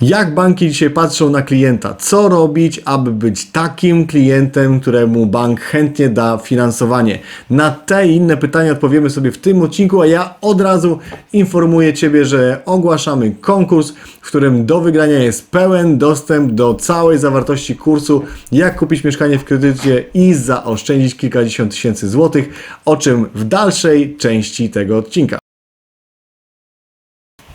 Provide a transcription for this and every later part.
Jak banki dzisiaj patrzą na klienta? Co robić, aby być takim klientem, któremu bank chętnie da finansowanie? Na te i inne pytania odpowiemy sobie w tym odcinku, a ja od razu informuję Ciebie, że ogłaszamy konkurs, w którym do wygrania jest pełen dostęp do całej zawartości kursu, jak kupić mieszkanie w kredycie i zaoszczędzić kilkadziesiąt tysięcy złotych, o czym w dalszej części tego odcinka.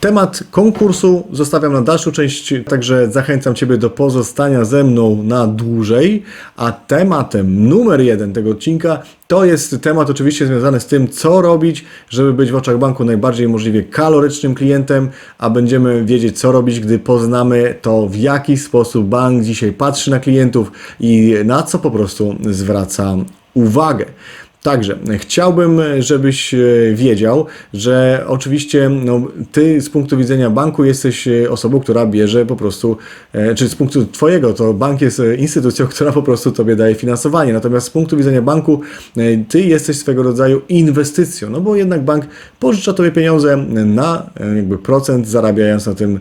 Temat konkursu zostawiam na dalszą część, także zachęcam Ciebie do pozostania ze mną na dłużej. A tematem numer jeden tego odcinka to jest temat oczywiście związany z tym, co robić, żeby być w oczach banku najbardziej możliwie kalorycznym klientem, a będziemy wiedzieć, co robić, gdy poznamy to, w jaki sposób bank dzisiaj patrzy na klientów i na co po prostu zwraca uwagę. Także chciałbym, żebyś e, wiedział, że oczywiście no, ty z punktu widzenia banku jesteś e, osobą, która bierze po prostu, e, czy z punktu twojego, to bank jest instytucją, która po prostu tobie daje finansowanie. Natomiast z punktu widzenia banku ty jesteś swego rodzaju inwestycją, no bo jednak bank pożycza tobie pieniądze na jakby procent, zarabiając na tym,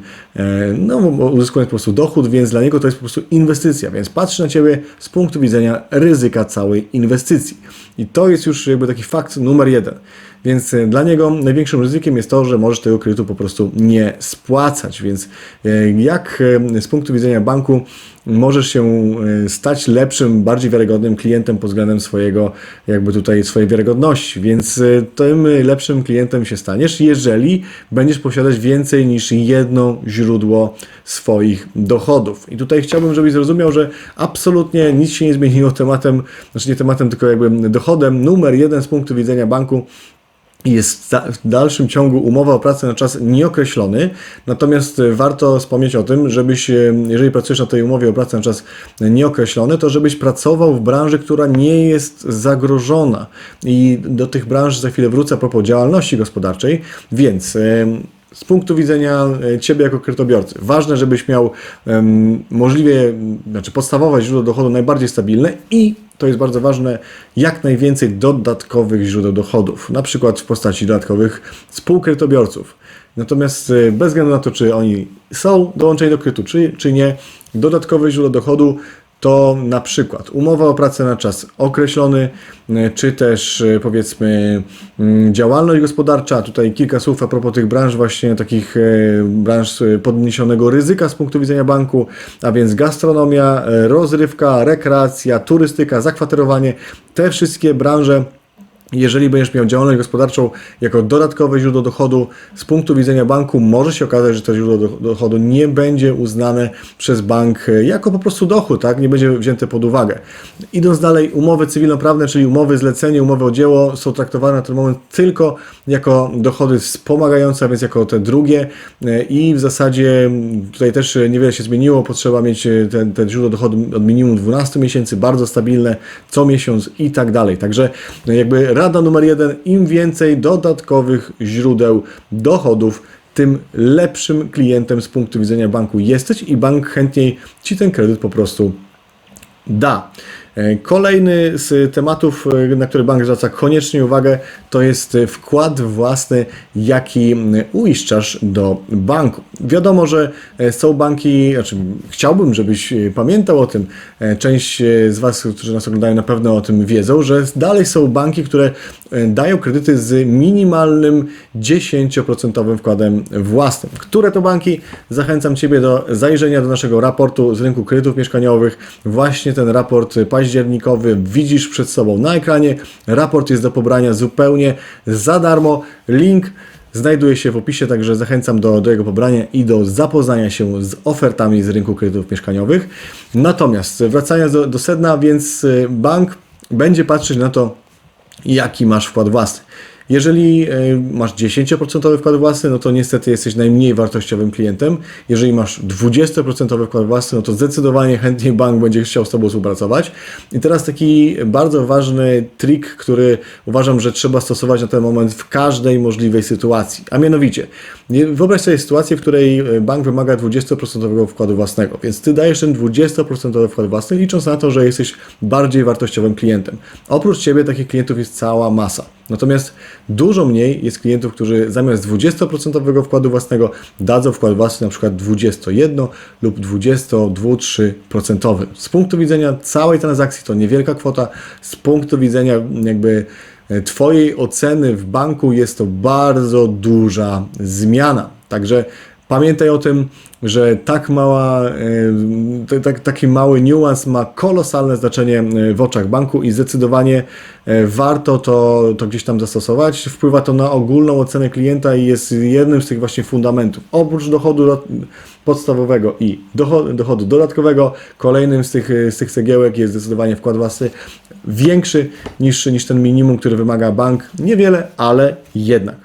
no uzyskując po prostu dochód, więc dla niego to jest po prostu inwestycja, więc patrzy na ciebie z punktu widzenia ryzyka całej inwestycji. I to jest już jakby taki fakt numer jeden. Więc e, dla niego największym ryzykiem jest to, że możesz tego kredytu po prostu nie spłacać. Więc e, jak e, z punktu widzenia banku możesz się stać lepszym, bardziej wiarygodnym klientem pod względem swojego, jakby tutaj swojej wiarygodności. Więc tym lepszym klientem się staniesz, jeżeli będziesz posiadać więcej niż jedno źródło swoich dochodów. I tutaj chciałbym, żebyś zrozumiał, że absolutnie nic się nie zmieniło tematem, znaczy nie tematem, tylko jakby dochodem numer jeden z punktu widzenia banku jest w dalszym ciągu umowa o pracę na czas nieokreślony, natomiast warto wspomnieć o tym, żebyś, jeżeli pracujesz na tej umowie o pracę na czas nieokreślony, to żebyś pracował w branży, która nie jest zagrożona. I do tych branż za chwilę wrócę a propos działalności gospodarczej, więc z punktu widzenia e, Ciebie jako kredytobiorcy, ważne, żebyś miał um, możliwie, znaczy podstawowe źródło dochodu najbardziej stabilne i to jest bardzo ważne, jak najwięcej dodatkowych źródeł dochodów, na przykład w postaci dodatkowych współkredytobiorców. Natomiast e, bez względu na to, czy oni są dołączeni do kredytu, czy, czy nie, dodatkowe źródło dochodu to na przykład umowa o pracę na czas określony, e, czy też e, powiedzmy mm, działalność gospodarcza. Tutaj kilka słów a propos tych branż, właśnie takich e, branż podniesionego ryzyka z punktu widzenia banku, a więc gastronomia, rozrywka, rekreacja, turystyka, zakwaterowanie. Te wszystkie branże jeżeli będziesz miał działalność gospodarczą jako dodatkowe źródło dochodu, z punktu widzenia banku może się okazać, że to źródło dochodu nie będzie uznane przez bank jako po prostu dochód, tak? nie będzie wzięte pod uwagę. Idąc dalej, umowy cywilnoprawne, czyli umowy zlecenie, umowy o dzieło są traktowane na ten moment tylko jako dochody wspomagające, a więc jako te drugie i w zasadzie tutaj też niewiele się zmieniło, potrzeba mieć ten, ten źródło dochodu od minimum 12 miesięcy, bardzo stabilne, co miesiąc i tak dalej. Także jakby rada numer jeden, im więcej dodatkowych źródeł dochodów, tym lepszym klientem z punktu widzenia banku jesteś i bank chętniej Ci ten kredyt po prostu da. E, kolejny z tematów, e, na który bank zwraca koniecznie uwagę, to jest wkład własny, jaki uiszczasz do banku. Wiadomo, że e, są banki, znaczy chciałbym, żebyś pamiętał o tym, część z Was, którzy nas oglądają, na pewno o tym wiedzą, że dalej są banki, które dają kredyty z minimalnym 10% wkładem własnym. Które to banki? Zachęcam Ciebie do zajrzenia do naszego raportu z rynku kredytów mieszkaniowych. Właśnie ten raport październikowy październikowy widzisz przed sobą na ekranie. Raport jest do pobrania zupełnie za darmo. Link znajduje się w opisie, także zachęcam do, do jego pobrania i do zapoznania się z ofertami z rynku kredytów mieszkaniowych. Natomiast wracając do, do sedna, więc y, bank będzie patrzeć na to, jaki masz wkład własny. Jeżeli e, masz 10% wkład własny, no to niestety jesteś najmniej wartościowym klientem. Jeżeli masz 20% wkład własny, no to zdecydowanie chętniej bank będzie chciał z Tobą współpracować. I teraz taki bardzo ważny trik, który uważam, że trzeba stosować na ten moment w każdej możliwej sytuacji. A mianowicie, wyobraź sobie sytuację, w której e, bank wymaga 20% wkładu własnego, więc Ty dajesz ten 20% wkład własny, licząc na to, że jesteś bardziej wartościowym klientem. Oprócz Ciebie takich klientów jest cała masa. Natomiast dużo mniej jest klientów, którzy zamiast 20% wkładu własnego dadzą wkład własny na przykład 21 lub 22-3%. Z punktu widzenia całej transakcji to niewielka kwota, z punktu widzenia jakby e, Twojej oceny w banku jest to bardzo duża zmiana. Także Pamiętaj o tym, że tak mała, e, tak, taki mały niuans ma kolosalne znaczenie e, w oczach banku i zdecydowanie e, warto to, to gdzieś tam zastosować. Wpływa to na ogólną ocenę klienta i jest jednym z tych właśnie fundamentów. Oprócz dochodu podstawowego i dochodu, dochodu dodatkowego, kolejnym z tych, z tych cegiełek jest zdecydowanie wkład własny większy niż, niż ten minimum, który wymaga bank. Niewiele, ale jednak.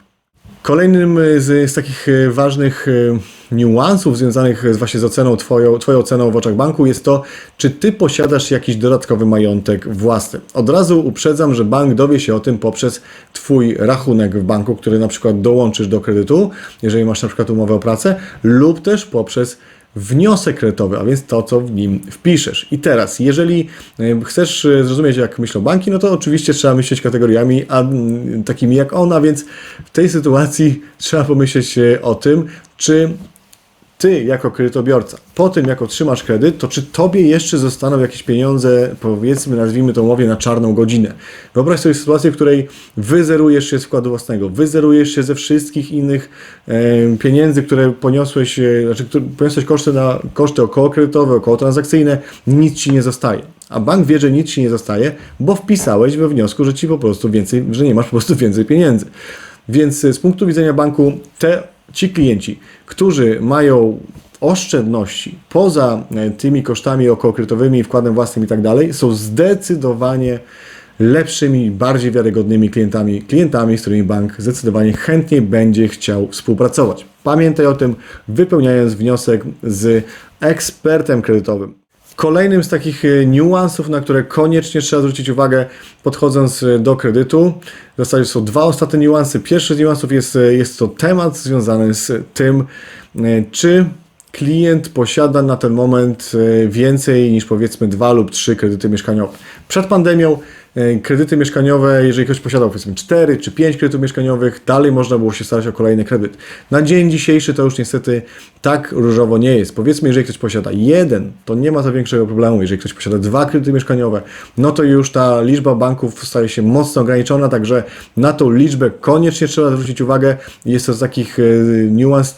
Kolejnym z, z, takich ważnych niuansów związanych właśnie z oceną, twoją, twoją oceną w oczach banku jest to, czy ty posiadasz jakiś dodatkowy majątek własny. Od razu uprzedzam, że bank dowie się o tym poprzez twój rachunek w banku, który na przykład dołączysz do kredytu, jeżeli masz na przykład umowę o pracę, lub też poprzez wniosek kredytowy, a więc to, co w nim wpiszesz. I teraz, jeżeli chcesz e, zrozumieć, jak myślą banki, no to oczywiście trzeba myśleć kategoriami a, takimi jak ona, więc w tej sytuacji trzeba pomyśleć e, o tym, czy ty jako kredytobiorca, po tym jak otrzymasz kredyt, to czy tobie jeszcze zostaną jakieś pieniądze, powiedzmy, nazwijmy to umowie na czarną godzinę. Wyobraź sobie sytuację, w której wyzerujesz się z wkładu własnego, wyzerujesz się ze wszystkich innych e, pieniędzy, które poniosłeś, e, znaczy które poniosłeś koszty, na, koszty około kredytowe, około transakcyjne, nic ci nie zostaje. A bank wie, że nic ci nie zostaje, bo wpisałeś we wniosku, że ci po prostu więcej, że nie masz po prostu więcej pieniędzy. Więc z punktu widzenia banku te ci klienci, którzy mają oszczędności poza e, tymi kosztami okołokrytowymi, wkładem własnym i tak dalej, są zdecydowanie lepszymi, bardziej wiarygodnymi klientami, klientami, z którymi bank zdecydowanie chętniej będzie chciał współpracować. Pamiętaj o tym, wypełniając wniosek z ekspertem kredytowym. Kolejnym z takich e, niuansów, na które koniecznie trzeba zwrócić uwagę, podchodząc e, do kredytu, w zasadzie są dwa ostatnie niuansy. Pierwszy z niuansów jest, e, jest to temat związany z tym, czy klient posiada na ten moment więcej niż powiedzmy dwa lub trzy kredyty mieszkaniowe. Przed pandemią kredyty mieszkaniowe, jeżeli ktoś posiadał powiedzmy 4 czy 5 kredytów mieszkaniowych, dalej można było się starać o kolejny kredyt. Na dzień dzisiejszy to już niestety tak różowo nie jest. Powiedzmy, jeżeli ktoś posiada jeden, to nie ma to większego problemu. Jeżeli ktoś posiada dwa kredyty mieszkaniowe, no to już ta liczba banków staje się mocno ograniczona, także na tą liczbę koniecznie trzeba zwrócić uwagę. Jest to z takich e, niuans,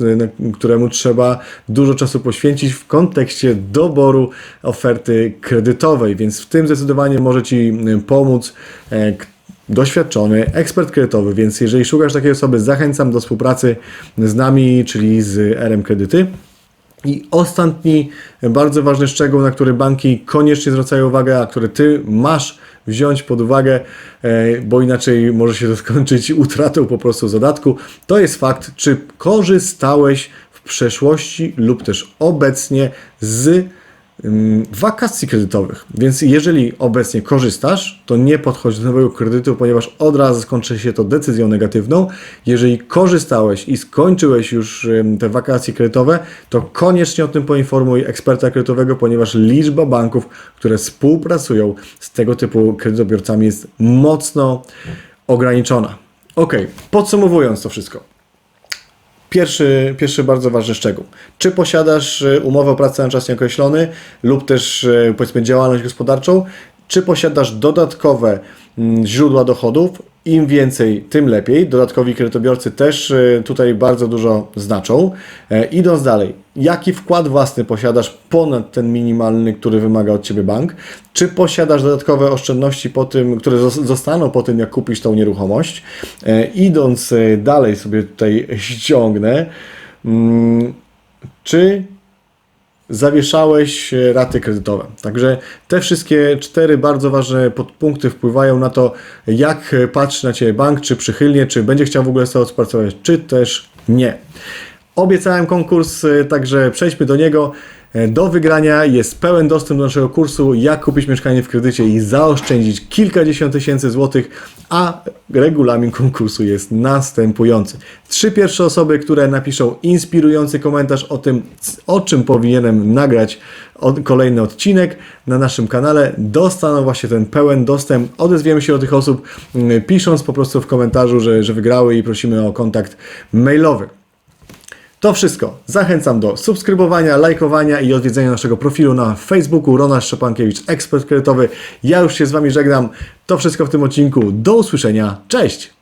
któremu trzeba dużo czasu poświęcić w kontekście doboru oferty kredytowej, więc w tym zdecydowanie może Ci pomóc pomóc e, doświadczony ekspert kredytowy, więc jeżeli szukasz takiej osoby, zachęcam do współpracy z nami, czyli z RM Kredyty. I ostatni bardzo ważny szczegół, na który banki koniecznie zwracają uwagę, a który Ty masz wziąć pod uwagę, e, bo inaczej może się to skończyć utratą po prostu zadatku, to jest fakt, czy korzystałeś w przeszłości lub też obecnie z wakacji kredytowych. Więc jeżeli obecnie korzystasz, to nie podchodź do nowego kredytu, ponieważ od razu skończy się to decyzją negatywną. Jeżeli korzystałeś i skończyłeś już te wakacje kredytowe, to koniecznie o tym poinformuj eksperta kredytowego, ponieważ liczba banków, które współpracują z tego typu kredytobiorcami jest mocno ograniczona. Ok, podsumowując to wszystko. Pierwszy, pierwszy bardzo ważny szczegół. Czy posiadasz e, umowę o pracę na czas nieokreślony lub też e, powiedzmy działalność gospodarczą, czy posiadasz dodatkowe mm, źródła dochodów im więcej, tym lepiej. Dodatkowi kredytobiorcy też e, tutaj bardzo dużo znaczą. E, idąc dalej, jaki wkład własny posiadasz ponad ten minimalny, który wymaga od Ciebie bank? Czy posiadasz dodatkowe oszczędności po tym, które zostaną po tym, jak kupisz tą nieruchomość? E, idąc dalej sobie tutaj ściągnę, mm, czy zawieszałeś e, raty kredytowe. Także te wszystkie cztery bardzo ważne podpunkty wpływają na to, jak patrzy na Ciebie bank, czy przychylnie, czy będzie chciał w ogóle z Tobą współpracować, czy też nie. Obiecałem konkurs, e, także przejdźmy do niego. E, do wygrania jest pełen dostęp do naszego kursu Jak kupić mieszkanie w kredycie i zaoszczędzić kilkadziesiąt tysięcy złotych, a regulamin konkursu jest następujący. Trzy pierwsze osoby, które napiszą inspirujący komentarz o tym, o czym powinienem nagrać kolejny odcinek na naszym kanale, dostaną właśnie ten pełen dostęp. Odezwiemy się do tych osób, mm, pisząc po prostu w komentarzu, że, że wygrały i prosimy o kontakt mailowy. To wszystko. Zachęcam do subskrybowania, lajkowania i odwiedzenia naszego profilu na Facebooku Ronald Szczepankiewicz, ekspert kredytowy. Ja już się z Wami żegnam. To wszystko w tym odcinku. Do usłyszenia. Cześć!